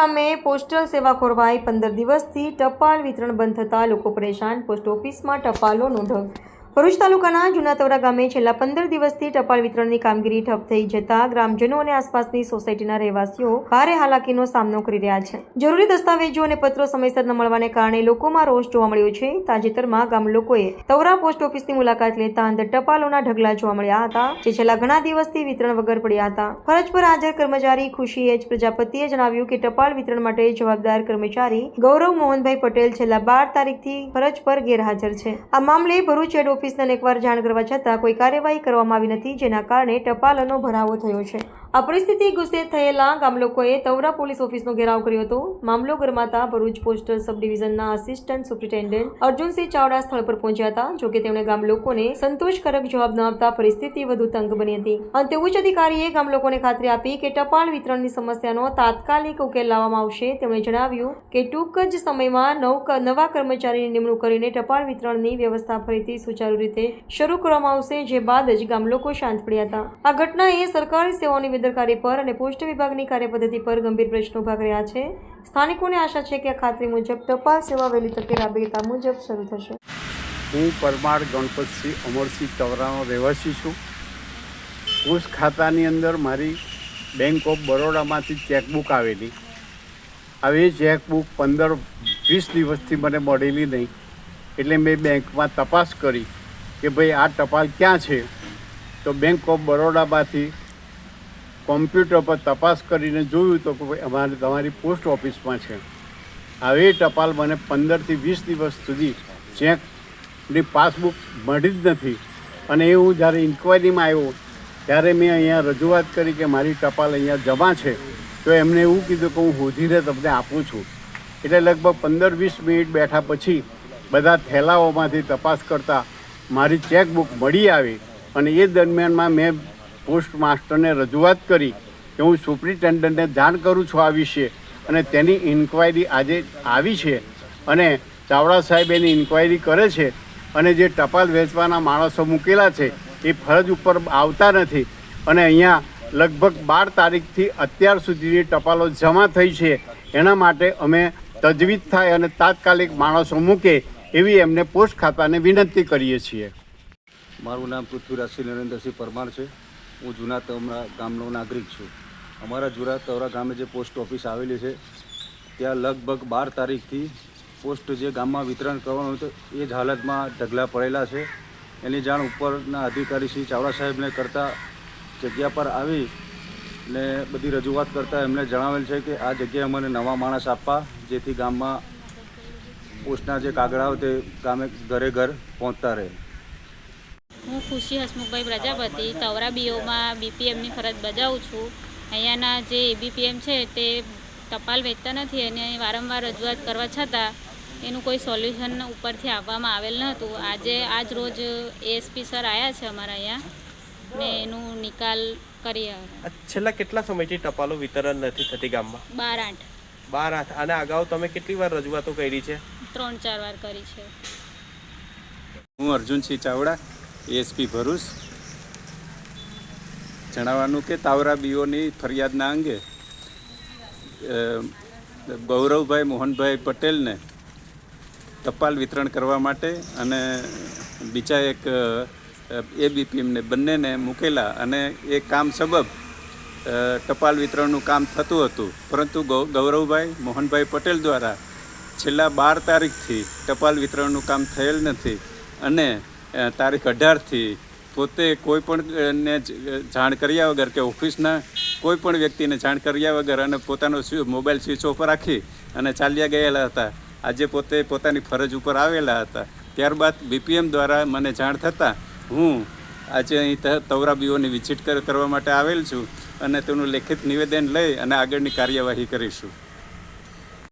ગામે પોસ્ટલ સેવા ખોરવાઈ પંદર દિવસથી ટપાલ વિતરણ બંધ થતાં લોકો પરેશાન પોસ્ટ ઓફિસમાં ટપાલોનો ઢગ ભરૂચ તાલુકાના જુનાતવરા ગામે છેલ્લા પંદર દિવસથી ટપાલ વિતરણની કામગીરી ઠપ થઈ જતા ગ્રામજનો અને આસપાસની સોસાયટીના રહેવાસીઓ ભારે હાલાકીનો સામનો કરી રહ્યા છે. જરૂરી દસ્તાવેજો અને પત્રો સમયસર ન મળવાને કારણે લોકોમાં રોષ જોવા મળ્યો છે. તાજેતરમાં ગામ લોકોએ તવરા પોસ્ટ ઓફિસની મુલાકાત લેતા અંદર ટપાલોના ઢગલા જોવા મળ્યા હતા, જે છેલ્લા ઘણા દિવસથી વિતરણ વગર પડ્યા હતા. ફરજ પર હાજર કર્મચારી ખુશી એચ પ્રજાપતિએ જણાવ્યું કે ટપાલ વિતરણ માટે જવાબદાર કર્મચારી ગૌરવ મોહનભાઈ પટેલ છેલ્લા બાર તારીખથી ફરજ પર ગેરહાજર છે. આ મામલે ભરૂચ હેડ ઓફિસને એકવાર જાણ કરવા છતાં કોઈ કાર્યવાહી કરવામાં આવી નથી, જેના કારણે ટપાલનો ભરાવો થયો છે. આ પરિસ્થિતિ ગુસ્સે થયેલા ગામલોકોએ તવરા પોલીસ ઓફિસનો ઘેરાવ કર્યો હતો. મામલો ગરમાતા ભરૂચ પોસ્ટલ સબ ડિવિઝનના આસિસ્ટન્ટ સુપ્રિન્ટેન્ડન્ટ અર્જુનસિંહ ચાવડા સ્થળ પર પહોંચ્યા હતા જોકે તેમણે ગામલોકોને સંતોષકારક જવાબ ન આપતા પરિસ્થિતિ વધુ તંગ બની હતી. અંતે ઉચ્ચ અધિકારીએ ગામલોકોને ખાતરી આપી કે ટપાલ વિતરણની સમસ્યાનો તાત્કાલિક ઉકેલ લાવવામાં આવશે. તેમણે જણાવ્યું કે ટૂંક જ સમયમાં નવ નવા કર્મચારીની નિમણૂક કરીને ટપાલ વિતરણની વ્યવસ્થા ફરીથી સુચારુ રીતે શરૂ કરવામાં આવશે, જે બાદ જ ગામલોકો શાંત પડ્યા હતા. આ ઘટનાએ સરકારી સેવાઓની બેદરકારી પર અને પોસ્ટ વિભાગની કાર્યપદ્ધતિ પર ગંભીર પ્રશ્નો ઊભા કર્યા છે. સ્થાનિકોને આશા છે કે આ ખાતરી મુજબ ટપાલ સેવા વહેલી તકે રાબેતા મુજબ શરૂ થશે. હું પરમાર ગણપતસિંહ અમરસિંહ તવરાનો રહેવાસી છું. પોસ્ટ ખાતાની અંદર મારી બેંક ઓફ બરોડામાંથી ચેકબુક આવેલી. એ ચેકબુક પંદર વીસ દિવસથી મને મળેલી નહીં. એટલે મેં બેંકમાં તપાસ કરી કે ભાઈ આ ટપાલ ક્યાં છે? તો બેંક ઓફ બરોડામાંથી કોમ્પ્યુટર પર તપાસ કરીને જોયું તો કે અમારે તમારી પોસ્ટ ઓફિસમાં છે. હવે ટપાલ મને પંદરથી વીસ દિવસ સુધી ચેકની પાસબુક મળી જ નથી. અને એ હું જ્યારે ઇન્કવાયરીમાં આવ્યો, ત્યારે મેં અહીંયા રજૂઆત કરી કે મારી ટપાલ અહીંયા જમા છે. તો એમને એવું કીધું કે હું હોધીને તમને આપું છું. એટલે લગભગ પંદર વીસ મિનિટ બેઠા પછી બધા થેલાઓમાંથી તપાસ કરતાં મારી ચેકબુક મળી આવી. અને એ દરમિયાનમાં મેં પોસ્ટ માસ્ટરને રજૂઆત કરી કે હું સુપ્રિન્ટેન્ડન્ટને જાણ કરું છું આ વિશે અને તેની ઇન્ક્વાયરી આજે આવી છે અને ચાવડા સાહેબ એની ઇન્ક્વાયરી કરે છે અને જે ટપાલ વેચવાના માણસો મૂકેલા છે એ ફરજ ઉપર આવતા નથી અને અહીંયા લગભગ બાર તારીખથી અત્યાર સુધીની ટપાલો જમા થઈ છે. એના માટે અમે તજવીજ થાય અને તાત્કાલિક માણસો મૂકે એવી એમને પોસ્ટ ખાતાને વિનંતી કરીએ છીએ. મારું નામ પૃથ્વીરાજસિંહ નરેન્દ્રસિંહ પરમાર છે. હું જૂના તવરા ગામનો નાગરિક છું. અમારા જૂના તવરા ગામે જે પોસ્ટ ઓફિસ આવેલી છે, ત્યાં લગભગ બાર તારીખથી પોસ્ટ જે ગામમાં વિતરણ કરવાનું હતું, એ જ હાલતમાં ઢગલા પડેલા છે. એની જાણ ઉપરના અધિકારી શ્રી ચાવડા સાહેબને કરતાં જગ્યા પર આવી ને બધી રજૂઆત કરતાં એમણે જણાવેલ છે કે આ જગ્યાએ અમને નવા માણસ આપવા, જેથી ગામમાં પોસ્ટના જે કાગળાઓ તે ગામે ઘરે ઘર પહોંચતા રહે. હું ખુશી હસમુખભાઈ પ્રજાપતિ તવરા બીઓમાં બીપીએમની ફરજ બજાવું છું. અહીંયાના જે એબીપીએમ છે તે ટપાલ વેચતા નથી અને વારંવાર રજૂઆત કરવા છતાં એનું કોઈ સોલ્યુશન ઉપરથી આપવામાં આવેલ ન હતું આજે આજ રોજ એએસપી સર આવ્યા છે અમારા અહીંયા ને એનું નિકાલ કરી છેલ્લા કેટલા સમયથી ટપાલો વિતરણ નથી થતી ગામમાં? બાર આઠ. બાર આઠ. અને અગાઉ તમે કેટલી વાર રજૂઆતો કરી છે? ત્રણ ચાર વાર કરી છે. હું અર્જુનસિંહ ચાવડા. એએસપી ભરૂચ. જણાવવાનું કે તાવરા બીઓની ફરિયાદના અંગે ગૌરવભાઈ મોહનભાઈ પટેલને ટપાલ વિતરણ કરવા માટે અને બીજા એક એબીપીએમને બંનેને મૂકેલા અને એ કામ સબબ ટપાલ વિતરણનું કામ થતું હતું. પરંતુ ગૌરવભાઈ મોહનભાઈ પટેલ દ્વારા છેલ્લા બાર તારીખથી ટપાલ વિતરણનું કામ થયેલ નથી. અને તારીખ અઢારથી પોતે કોઈ પણ ને જાણ કર્યા વગર કે ઓફિસના કોઈ પણ વ્યક્તિને જાણ કર્યા વગર અને પોતાનો મોબાઈલ સ્વિચ ઓફ રાખી અને ચાલ્યા ગયેલા હતા. આજે પોતે પોતાની ફરજ ઉપર આવેલા હતા. ત્યારબાદ બીપીએમ દ્વારા મને જાણ થતાં હું આજે અહીં તવરાબીઓની તવરા વિઝિટ કરવા માટે આવેલ છું અને તેનું લેખિત નિવેદન લઈ અને આગળની કાર્યવાહી કરીશું.